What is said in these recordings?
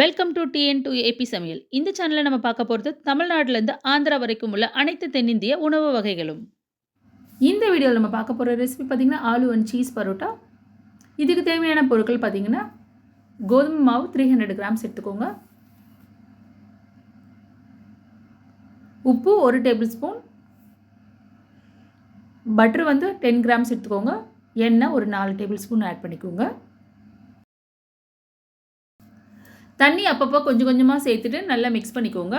Welcome to TN to AP சமையல். இந்த சேனலில் நம்ம பார்க்க போகிறது தமிழ்நாட்டிலேருந்து ஆந்திரா வரைக்கும் உள்ள அனைத்து தென்னிந்திய உணவு வகைகளும். இந்த வீடியோவில் நம்ம பார்க்க போகிற ரெசிபி பார்த்திங்கன்னா ஆலு அண்ட் சீஸ் பரோட்டா. இதுக்கு தேவையான பொருட்கள் பார்த்திங்கன்னா கோதுமை மாவு த்ரீ ஹண்ட்ரட் கிராம்ஸ் எடுத்துக்கோங்க. உப்பு ஒரு டேபிள் ஸ்பூன் பட்டர் வந்து டென் கிராம்ஸ் எடுத்துக்கோங்க. எண்ணெய் ஒரு நாலு டேபிள் ஸ்பூன் ஆட் பண்ணிக்கோங்க. தண்ணி அப்பப்போ கொஞ்சம் கொஞ்சமாக சேர்த்துட்டு நல்லா மிக்ஸ் பண்ணிக்கோங்க.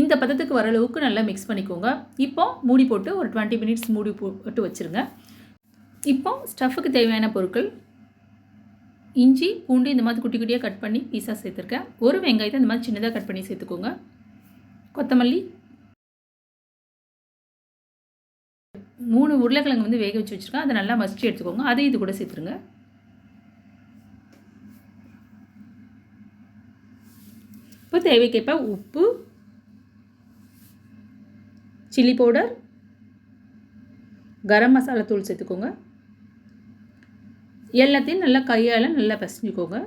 இந்த பதத்துக்கு வர அளவுக்கு நல்லா மிக்ஸ் பண்ணிக்கோங்க. இப்போ மூடி போட்டு ஒரு டுவெண்ட்டி மினிட்ஸ் மூடி போட்டு வச்சுருங்க. இப்போ ஸ்டஃபுக்கு தேவையான பொருட்கள் இஞ்சி பூண்டு இந்த மாதிரி குட்டி குட்டியாக கட் பண்ணி பீஸாக சேர்த்துருக்கேன். ஒரு வெங்காயத்தை இந்த மாதிரி சின்னதாக கட் பண்ணி சேர்த்துக்கோங்க. கொத்தமல்லி மூணு உருளைக்கிழங்கு வந்து வேக வச்சு வச்சுருக்கேன். அதை நல்லா மசிச்சு எடுத்துக்கோங்க. அதையும் இது கூட சேர்த்துருங்க. இப்போ தேவைக்கேற்ப உப்பு சில்லி பவுடர் கரம் மசாலா தூள் சேர்த்துக்கோங்க. எல்லாத்தையும் நல்லா கையால் நல்லா பசஞ்சுக்கோங்க.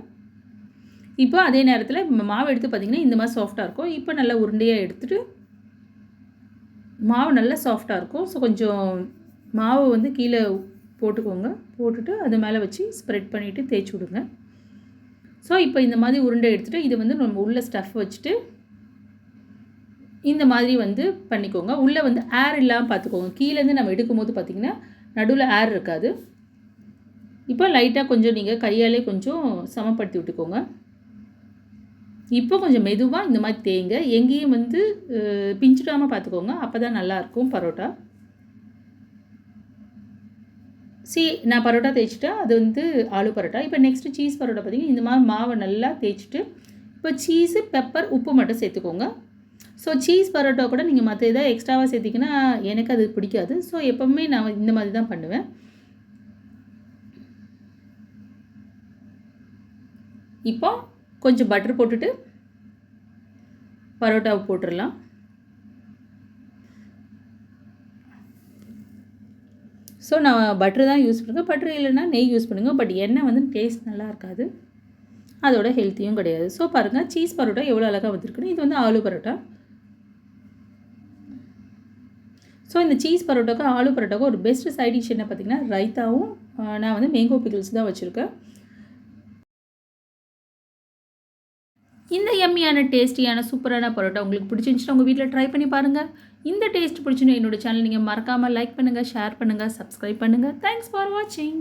இப்போ அதே நேரத்தில் மாவு எடுத்து பார்த்திங்கன்னா இந்த மாதிரி சாஃப்டாக இருக்கும். இப்போ நல்லா உருண்டையாக எடுத்துகிட்டு மாவு நல்லா சாஃப்டாக இருக்கும். ஸோ கொஞ்சம் மாவு வந்து கீழே போட்டுக்கோங்க. போட்டுட்டு அது மேலே வச்சு ஸ்ப்ரெட் பண்ணிவிட்டு தேய்ச்சி விடுங்க. ஸோ இப்போ இந்த மாதிரி உருண்டை எடுத்துகிட்டு இது வந்து நம்ம உள்ள ஸ்டஃப் வச்சுட்டு இந்த மாதிரி வந்து பண்ணிக்கோங்க. உள்ளே வந்து ஏர் இல்லாமல் பார்த்துக்கோங்க கீழேருந்து நம்ம எடுக்கும்போது பார்த்திங்கன்னா நடுவில் ஏர் இருக்காது. இப்போ லைட்டாக கொஞ்சம் நீங்கள் கையாலே கொஞ்சம் சமப்படுத்தி விட்டுக்கோங்க. இப்போ கொஞ்சம் மெதுவாக இந்த மாதிரி தேங்க எங்கேயும் வந்து பிஞ்சிடாமல் பார்த்துக்கோங்க அப்போ தான் நல்லாயிருக்கும் பரோட்டா. சி நான் பரோட்டா தேய்ச்சிட்டேன் அது வந்து ஆலு பரோட்டா. இப்போ நெக்ஸ்ட்டு சீஸ் பரோட்டா பார்த்திங்கன்னா இந்த மாதிரி மாவை நல்லா தேய்ச்சிட்டு இப்போ சீஸு பெப்பர் உப்பு மட்டும் சேர்த்துக்கோங்க. ஸோ சீஸ் பரோட்டா கூட நீங்கள் மற்ற இதாக எக்ஸ்ட்ராவாக சேர்த்திங்கன்னா எனக்கு அது பிடிக்காது. ஸோ எப்போவுமே நான் இந்த மாதிரி தான் பண்ணுவேன். இப்போ கொஞ்சம் பட்டர் போட்டுட்டு பரோட்டாவை போட்டுடலாம். ஸோ நான் பட்ரு தான் யூஸ் பண்ணுங்கள் பட்ரு இல்லைன்னா நெய் யூஸ் பண்ணுங்கள் பட் எண்ணெய் வந்து டேஸ்ட் நல்லா இருக்காது. அதோட ஹெல்த்தியும் கிடையாது. ஸோ பாருங்கள் சீஸ் பரோட்டா எவ்வளோ அழகாக வந்திருக்குன்னு. இது வந்து ஆலு பரோட்டா. ஸோ இந்த சீஸ் பரோட்டாக்கும் ஆலு பரோட்டாக்கும் ஒரு பெஸ்ட் சைட் டிஷ் என்ன பார்த்திங்கன்னா ரைத்தாவும் நான் வந்து மேங்கோ பிக்கிள்ஸ் தான் வச்சுருக்கேன். இந்த எம்மியான டேஸ்டியான சூப்பரான பரோட்டா உங்களுக்கு பிடிச்சிருந்துச்சுன்னா உங்கள் வீட்டில் ட்ரை பண்ணி பாருங்கள் இந்த டேஸ்ட் பிடிச்சுன்னு என்னோடய சேனல் நீங்கள் மறக்காமல் லைக் பண்ணுங்கள் ஷேர் பண்ணுங்கள் சப்ஸ்கிரைப் பண்ணுங்கள் தேங்க்ஸ் ஃபார் வாட்சிங்